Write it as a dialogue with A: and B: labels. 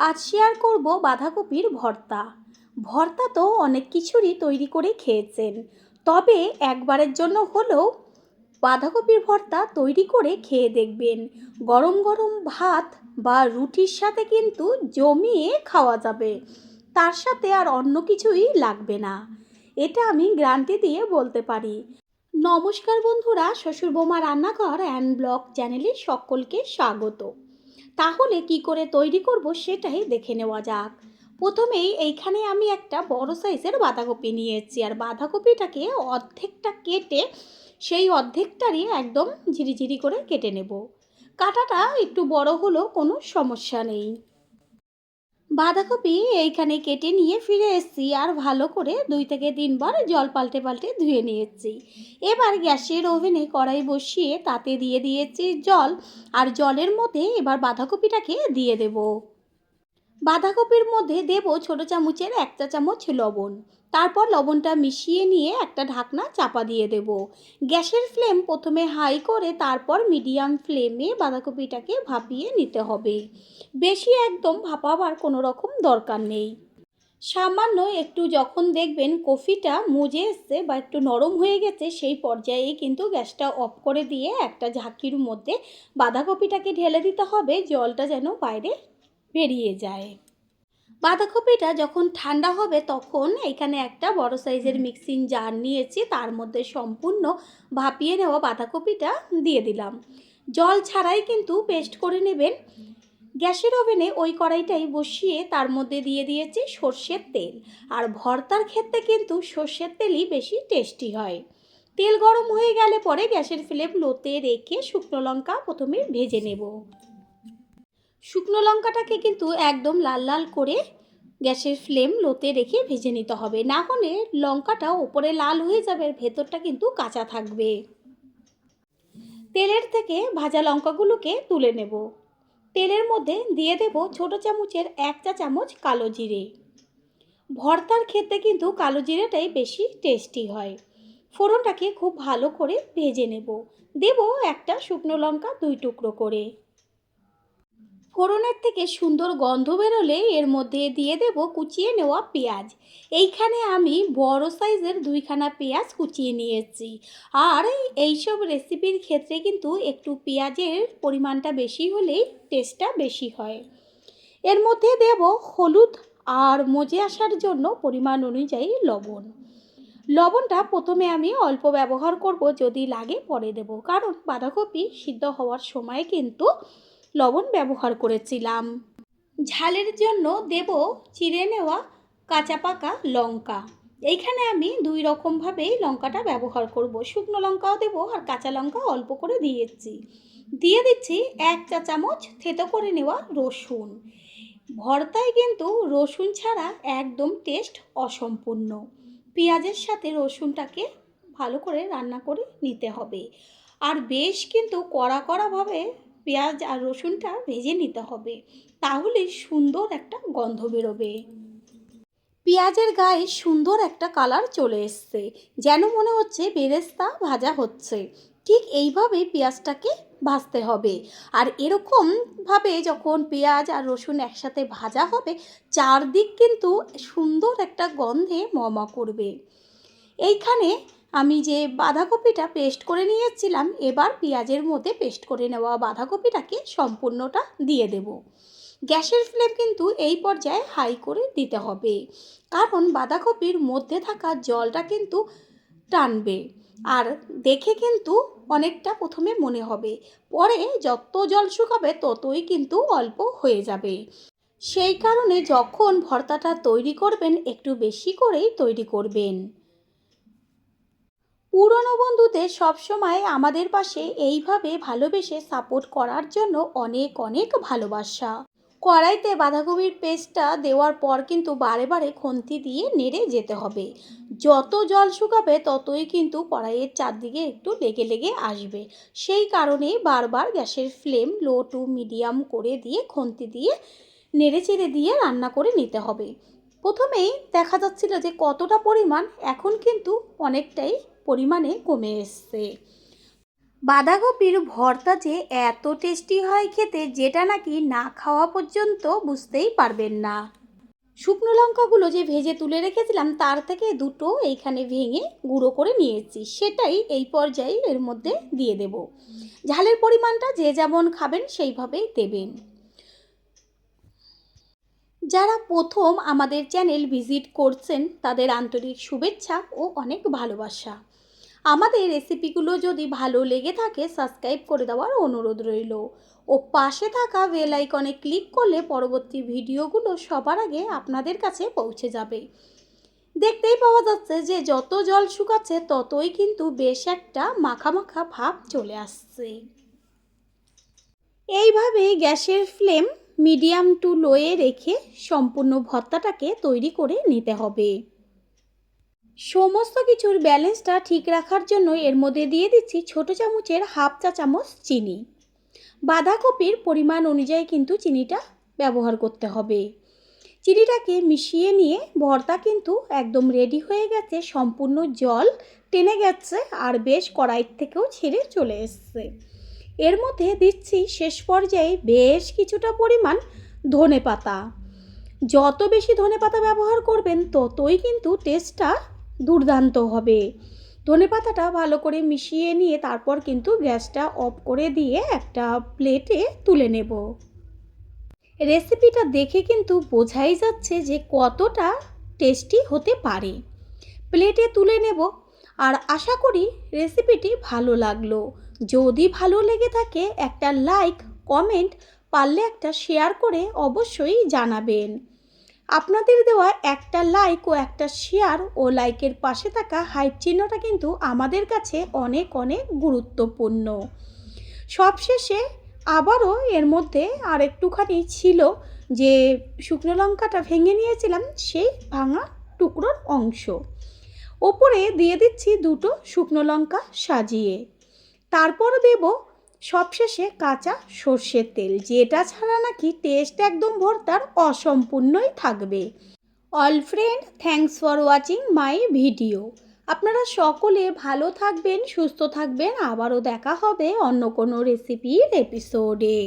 A: আজ শেয়ার করব বাঁধাকপির ভর্তা। ভর্তা তো অনেক কিছুরই তৈরি করে খেয়েছেন। তবে একবারের জন্য হলেও বাঁধাকপির ভর্তা তৈরি করে খেয়ে দেখবেন। গরম গরম ভাত বা রুটির সাথে কিন্তু জমিয়ে খাওয়া যাবে। তার সাথে আর অন্য কিছুই লাগবে না। এটা আমি গ্যারান্টি দিয়ে বলতে পারি। নমস্কার বন্ধুরা শ্বশুর বোমা রান্নাঘর অ্যান্ড ব্লগ চ্যানেলে সকলকে স্বাগত। তাহলে কি করে তৈরি করব সেটাই দেখে নেওয়া যাক। প্রথমেই এইখানে আমি একটা বড় সাইজের বাঁধাকপি নিয়েছি আর বাঁধাকপিটাকে অর্ধেকটা কেটে সেই অর্ধেকটারই একদম ঝিরিঝিরি করে কেটে নেব। কাটাটা একটু বড় হলেও কোনো সমস্যা নেই। বাঁধাকপি এইখানে কেটে নিয়ে ফিরে এসেছি আর ভালো করে দুই থেকে তিনবার জল পাল্টে পাল্টে ধুয়ে নিয়েছি। এবার গ্যাসের ওভেনে কড়াই বসিয়ে তাতে দিয়ে দিয়েছি জল আর জলের মধ্যে এবার বাঁধাকপিটাকে দিয়ে দেব। বাঁধাকপির মধ্যে দেব ছোট চামচের এক চা চামচ লবণ। তারপর লবণটা মিশিয়ে নিয়ে একটা ঢাকনা চাপা দিয়ে দেব। গ্যাসের ফ্লেম প্রথমে হাই করে তারপর মিডিয়াম ফ্লেমে বাঁধাকপিটাকে ভাপিয়ে নিতে হবে। বেশি একদম ভাপাবার কোনো রকম দরকার নেই। সামান্য একটু যখন দেখবেন কফিটা মুজে এসছে বা একটু নরম হয়ে গেছে, সেই পর্যায়ে কিন্তু গ্যাসটা অফ করে দিয়ে একটা ঝাঁকির মধ্যে বাঁধাকপিটাকে ঢেলে দিতে হবে। জলটা যেন বাইরে বেরিয়ে যায়। বাঁধাকপিটা যখন ঠান্ডা হবে তখন এখানে একটা বড় সাইজের মিক্সিং জার নিয়েছি তার মধ্যে সম্পূর্ণ ভাপিয়ে নেওয়া বাঁধাকপিটা দিয়ে দিলাম। জল ছাড়াই কিন্তু পেস্ট করে নেবেন। গ্যাসের ওভেনে ওই কড়াইটাই বসিয়ে তার মধ্যে দিয়ে দিয়েছি সর্ষের তেল। আর ভর্তার ক্ষেত্রে কিন্তু সর্ষের তেলই বেশি টেস্টি হয়। তেল গরম হয়ে গেলে পরে গ্যাসের ফ্লেম লোতে রেখে শুকনো লঙ্কা প্রথমে ভেজে নেব। শুকনো লঙ্কাটাকে কিন্তু একদম লাল লাল করে গ্যাসের ফ্লেম লোতে রেখে ভেজে নিতে হবে। না হলে লঙ্কাটা ওপরে লাল হয়ে যাবে, আর ভেতরটা কিন্তু কাঁচা থাকবে। তেলের থেকে ভাজা লঙ্কাগুলোকে তুলে নেব। তেলের মধ্যে দিয়ে দেব ছোট চামচের এক চা চামচ কালো জিরে। ভর্তার ক্ষেত্রে কিন্তু কালো জিরেটাই বেশি টেস্টি হয়। ফোড়নটাকে খুব ভালো করে ভেজে নেব। দেব একটা শুকনো লঙ্কা দুই টুকরো করে। ফোড়নের থেকে সুন্দর গন্ধ বেরোলে এর মধ্যে দিয়ে দেব কুচিয়ে নেওয়া পেঁয়াজ। এইখানে আমি বড় সাইজের দুইখানা পেঁয়াজ কুচিয়ে নিয়েছি। আর এইসব রেসিপির ক্ষেত্রে কিন্তু একটু পেঁয়াজের পরিমাণটা বেশি হলেই টেস্টটা বেশি হয়। এর মধ্যে দেব হলুদ আর মজে আসার জন্য পরিমাণ অনুযায়ী লবণ। লবণটা প্রথমে আমি অল্প ব্যবহার করব যদি লাগে পরে দেব। কারণ বাঁধাকপি সিদ্ধ হওয়ার সময় কিন্তু লবণ ব্যবহার করেছিলাম। ঝালের জন্য দেব চিড়ে নেওয়া কাঁচা পাকা লঙ্কা। এইখানে আমি দুই রকমভাবেই লঙ্কাটা ব্যবহার করব। শুকনো লঙ্কাও দেবো আর কাঁচা লঙ্কা অল্প করে দিয়েছি। দিয়ে দিচ্ছি এক চা চামচ থেতো করে নেওয়া রসুন। ভর্তায় কিন্তু রসুন ছাড়া একদম টেস্ট অসম্পূর্ণ। পেঁয়াজের সাথে রসুনটাকে ভালো করে রান্না করে নিতে হবে। আর বেশ কিন্তু কড়া কড়াভাবে পেঁয়াজ আর রসুনটা ভেজে নিতে হবে। তাহলে সুন্দর একটা গন্ধ বেরোবে। পেঁয়াজের গায়ে সুন্দর একটা কালার চলে এসছে। যেন মনে হচ্ছে বেরেস্তা ভাজা হচ্ছে। ঠিক এইভাবে পেঁয়াজটাকে ভাজতে হবে। আর এরকমভাবে যখন পেঁয়াজ আর রসুন একসাথে ভাজা হবে, চারদিক কিন্তু সুন্দর একটা গন্ধে মমা করবে। এইখানে আমি যে বাঁধাকপিটা পেস্ট করে নিয়েছিলাম, এবার পেঁয়াজের মধ্যে পেস্ট করে নেওয়া বাঁধাকপিটাকে সম্পূর্ণটা দিয়ে দেব। গ্যাসের ফ্লেম কিন্তু এই পর্যায়ে হাই করে দিতে হবে। কারণ বাঁধাকপির মধ্যে থাকা জলটা কিন্তু টানবে। আর দেখে কিন্তু অনেকটা প্রথমে মনে হবে। পরে যত জল শুকাবে ততই কিন্তু অল্প হয়ে যাবে। সেই কারণে যখন ভর্তাটা তৈরি করবেন, একটু বেশি করেই তৈরি করবেন। পুরনো বন্ধুদের সবসময় আমাদের পাশে এইভাবে ভালোবেসে সাপোর্ট করার জন্য অনেক অনেক ভালোবাসা। কড়াইতে বাঁধাকপির পেস্টটা দেওয়ার পর কিন্তু বারে বারে খুন্তি দিয়ে নেড়ে যেতে হবে। যত জল শুকাবে ততই কিন্তু কড়াইয়ের চারদিকে একটু লেগে লেগে আসবে। সেই কারণেই বারবার গ্যাসের ফ্লেম লো টু মিডিয়াম করে দিয়ে খুন্তি দিয়ে নেড়ে চেড়ে দিয়ে রান্না করে নিতে হবে। প্রথমেই দেখা যাচ্ছিল যে কতটা পরিমাণ এখন কিন্তু অনেকটাই পরিমাণে কমে এসছে। বাঁধাকপির ভর্তা যে এত টেস্টি হয় খেতে, যেটা নাকি না খাওয়া পর্যন্ত বুঝতেই পারবেন না। শুকনো লঙ্কাগুলো যে ভেজে তুলে রেখেছিলাম, তার থেকে দুটো এইখানে ভেঙে গুঁড়ো করে নিয়েছি। সেটাই এই পর্যায়ে এর মধ্যে দিয়ে দেব। ঝালের পরিমাণটা যে যেমন খাবেন, সেইভাবেই দেবেন। যারা প্রথম আমাদের চ্যানেল ভিজিট করছেন, তাদের আন্তরিক শুভেচ্ছা ও অনেক ভালোবাসা। আমাদের রেসিপিগুলো যদি ভালো লেগে থাকে সাবস্ক্রাইব করে দেওয়ার অনুরোধ রইল। ও পাশে থাকা বেল আইকনে ক্লিক করলে পরবর্তী ভিডিওগুলো সবার আগে আপনাদের কাছে পৌঁছে যাবে। দেখতেই পাওয়া যাচ্ছে যে, যত জল শুকাচ্ছে, ততই কিন্তু বেশ একটা মাখা মাখা ভাব চলে আসছে। এইভাবে গ্যাসের ফ্লেম মিডিয়াম টু লোয়ে রেখে সম্পূর্ণ ভর্তাটাকে তৈরি করে নিতে হবে। সমস্ত কিছুর ব্যালেন্সটা ঠিক রাখার জন্য এর মধ্যে দিয়ে দিচ্ছি ছোট চামচের হাফ চা চামচ চিনি। বাঁধাকপির পরিমাণ অনুযায়ী কিন্তু চিনিটা ব্যবহার করতে হবে। চিনিটাকে মিশিয়ে নিয়ে ভর্তা কিন্তু একদম রেডি হয়ে গেছে, সম্পূর্ণ জল টেনে গেছে আর বেশ কড়াইর থেকেও ছেড়ে চলে এসছে। এর মধ্যে দিচ্ছি শেষ পর্যায়ে বেশ কিছুটা পরিমাণ ধনে পাতা যত বেশি ধনে পাতা ব্যবহার করবেন, ততই কিন্তু টেস্টটা দুর্দান্ত হবে। ধনে পাতাটা ভালো করে মিশিয়ে নিয়ে তারপর কিন্তু গ্যাসটা অফ করে দিয়ে একটা প্লেটে তুলে নেব। রেসিপিটা দেখে কিন্তু বোঝাই যাচ্ছে যে কতটা টেস্টি হতে পারে। প্লেটে তুলে নেব আর আশা করি রেসিপিটি ভালো লাগল। যদি ভালো লেগে থাকে একটা লাইক, কমেন্ট, পারলে একটা শেয়ার করে অবশ্যই জানাবেন। আপনাদের দেওয়া একটা লাইক ও একটা শেয়ার ও লাইকের পাশে থাকা হাইপ চিহ্নটা কিন্তু আমাদের কাছে অনেক অনেক গুরুত্বপূর্ণ। সবশেষে আবারও এর মধ্যে আর একটুখানি ছিল যে শুকনো লঙ্কাটা ভেঙে নিয়েছিলাম, সেই ভাঙা টুকরোর অংশ। ওপরে দিয়ে দিচ্ছি দুটো শুকনো লঙ্কা সাজিয়ে। তারপর দেব সবশেষে কাঁচা সর্ষের তেল, যেটা ছাড়া নাকি টেস্ট একদম ভর্তার অসম্পূর্ণই থাকবে। All friend thanks for watching my video আপনারা সকলে ভালো থাকবেন, সুস্থ থাকবেন। আবারও দেখা হবে অন্য কোনো রেসিপির এপিসোডে